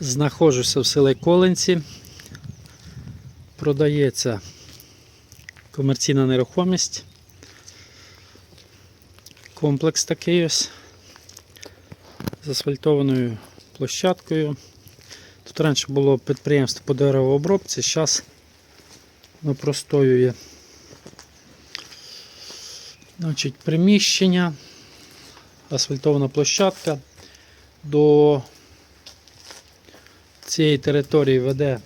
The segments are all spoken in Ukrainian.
Знаходжуся в селі Колинці. Продається комерційна нерухомість. Комплекс такий ось з асфальтованою площадкою. Тут раніше було підприємство по деревообробці, зараз воно простоює. Значить, приміщення, асфальтована площадка. До цієї території веде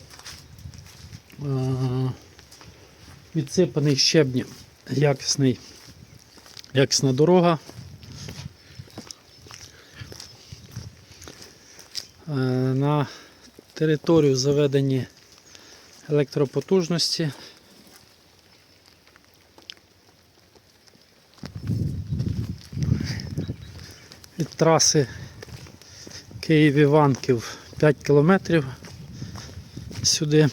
е, відсипаний щебнем якісний, якісна дорога. Е, На територію заведені електропотужності. Від траси Київ-Іванків 5 кілометрів сюди.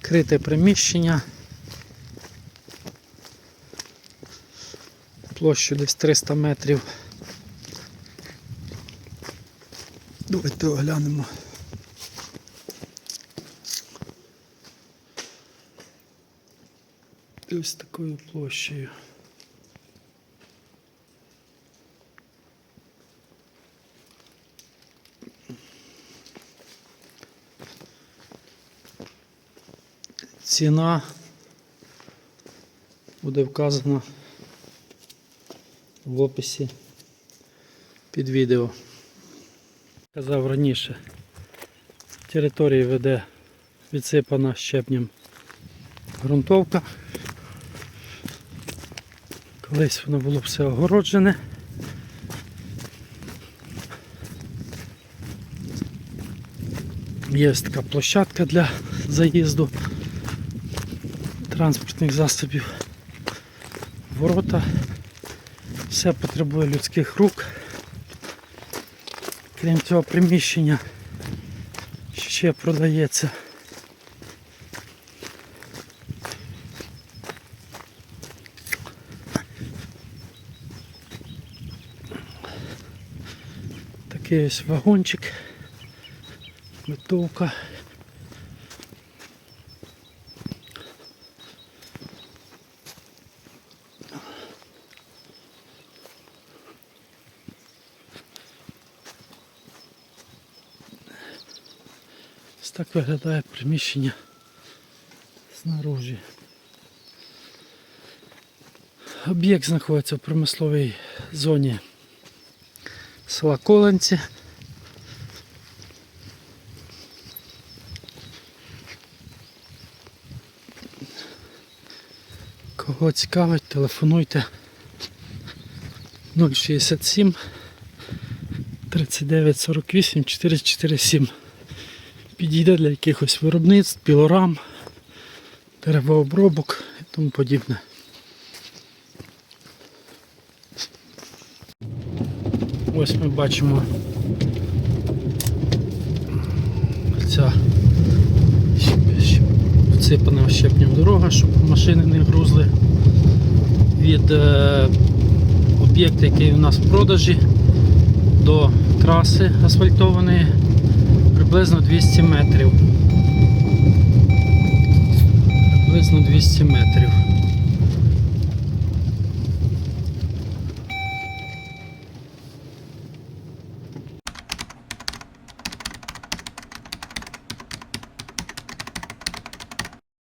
Крите приміщення. Площу десь 300 метрів. Давайте оглянемо. Ось такою площею. Ціна буде вказана в описі під відео. Казав раніше, території веде відсипана щебнем ґрунтовка. Колись воно було все огороджене. Є така площадка для заїзду транспортних засобів. Ворота. Все потребує людських рук. Крім цього приміщення ще продається. Такий ось вагончик, готовка. Ось так виглядає приміщення знаружі. Об'єкт знаходиться в промисловій зоні села Коланці. Кого цікавить, телефонуйте 067 39 48 447. Підійде для якихось виробництв, пілорам, деревообробок і тому подібне. Ось ми бачимо ця всипана щепнем дорога, щоб машини не грузли від е, об'єкта, який у нас в продажі, до траси асфальтованої приблизно 200 метрів. Приблизно 200 метрів.